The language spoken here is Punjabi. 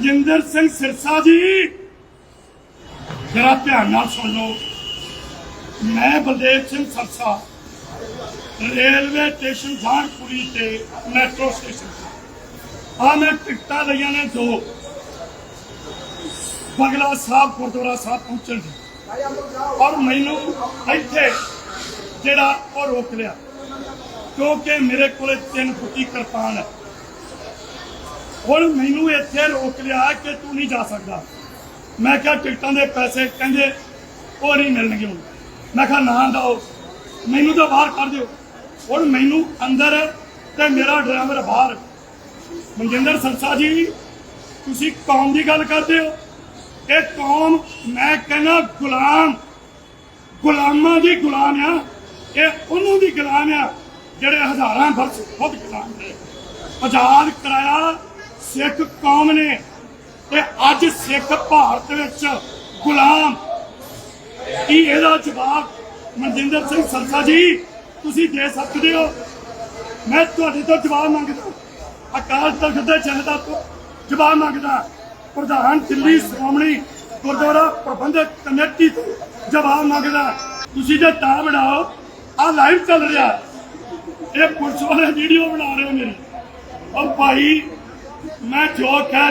ਮਨਜਿੰਦਰ ਸਿੰਘ ਸਿਰਸਾ ਜੀ, ਜਰਾ ਧਿਆਨ ਨਾਲ ਸੁਣ। ਲਓ ਮੈਂ ਬਲਦੇਵ ਸਿੰਘ ਸਰਸਾ, ਰੇਲਵੇ ਸਟੇਸ਼ਨ ਜਾਨਪੁਰੀ ਤੇ ਮੈਟਰੋ ਸਟੇਸ਼ਨ ਆ ਮੈਂ ਟਿਕਟਾਂ ਲਈਆਂ ਨੇ ਦੋ। ਬਗਲਾ ਸਾਹਿਬ, ਗੁਰਦੁਆਰਾ ਸਾਹਿਬ ਪਹੁੰਚਣ ਦੀ। ਔਰ ਮੈਨੂੰ ਇੱਥੇ ਜਿਹੜਾ ਉਹ ਰੋਕ ਲਿਆ। ਕਿਉਂਕਿ ਮੇਰੇ ਕੋਲੇ ਤਿੰਨ ਫੁੱਟੀ ਕਿਰਪਾਨ ਹੈ। ਹੁਣ ਮੈਨੂੰ ਇੱਥੇ ਰੋਕ ਲਿਆ ਕਿ ਤੂੰ ਨਹੀਂ ਜਾ ਸਕਦਾ। ਮੈਂ ਕਿਹਾ ਟਿਕਟਾਂ ਦੇ ਪੈਸੇ ਕਹਿੰਦੇ ਉਹ ਨਹੀਂ ਮਿਲਣਗੇ ਹੁਣ। ਮੈਂ ਕਿਹਾ ਨਾ ਦਿਓ ਮੈਨੂੰ ਤਾਂ ਬਾਹਰ ਕੱਢ ਦਿਓ। ਹੁਣ ਮੈਨੂੰ ਅੰਦਰ ਤੇ ਮੇਰਾ ਡਰਾਈਵਰ ਬਾਹਰ। ਮਨਜਿੰਦਰ ਸਰਸਾ ਜੀ, ਤੁਸੀਂ ਕੌਮ ਦੀ ਗੱਲ ਕਰਦੇ ਹੋ? ਇਹ ਕੌਮ ਮੈਂ ਕਹਿੰਦਾ ਗੁਲਾਮ। ਗੁਲਾਮਾਂ ਦੀ ਗੁਲਾਮ ਆ। ਇਹ ਉਹਨੂੰ ਦੀ ਗੁਲਾਮ ਆ। ਜਿਹੜੇ ਹਜ਼ਾਰਾਂ ਵਰਸ ਖੁਦ ਗੁਲਾਮ ਨੇ। ਆਜ਼ਾਦ ਕਰਾਇਆ ਸਿੱਖ ਕੌਮ ਨੇ ਤੇ ਅੱਜ ਸਿੱਖ ਭਾਰਤ ਵਿੱਚ ਗੁਲਾਮ। ਕੀ ਇਹਦਾ ਜਵਾਬ ਮਨਜਿੰਦਰ ਸਿੰਘ ਸਰਸਾ ਜੀ, ਤੁਸੀਂ ਦੇ ਸਕਦੇ ਹੋ? ਮੈਂ ਤੁਹਾਡੇ ਤੋਂ ਜਵਾਬ ਮੰਗਦਾ ਅਕਾਲ ਤਖਤ ਦੇ ਜਨਤਾ ਤੋਂ ਜਵਾਬ ਮੰਗਦਾ ਪ੍ਰਧਾਨ ਦਿੱਲੀ ਸ਼੍ਰੋਮਣੀ ਗੁਰਦੁਆਰਾ ਪ੍ਰਬੰਧਕ ਕਮੇਟੀ ਤੋਂ ਜਵਾਬ ਮੰਗਦਾ ਤੁਸੀਂ ਜੇ ਤਾਂ ਬਣਾਓ ਆ ਲਾਈਵ ਚੱਲ ਰਿਹਾ। ਇਹ ਪੁਲਿਸ ਵਾਲੇ ਵੀਡੀਓ ਬਣਾ ਰਹੇ ਮੇਰੀ ਉਹ ਭਾਈ ਮੈਂ ਜੋ ਕਹਿ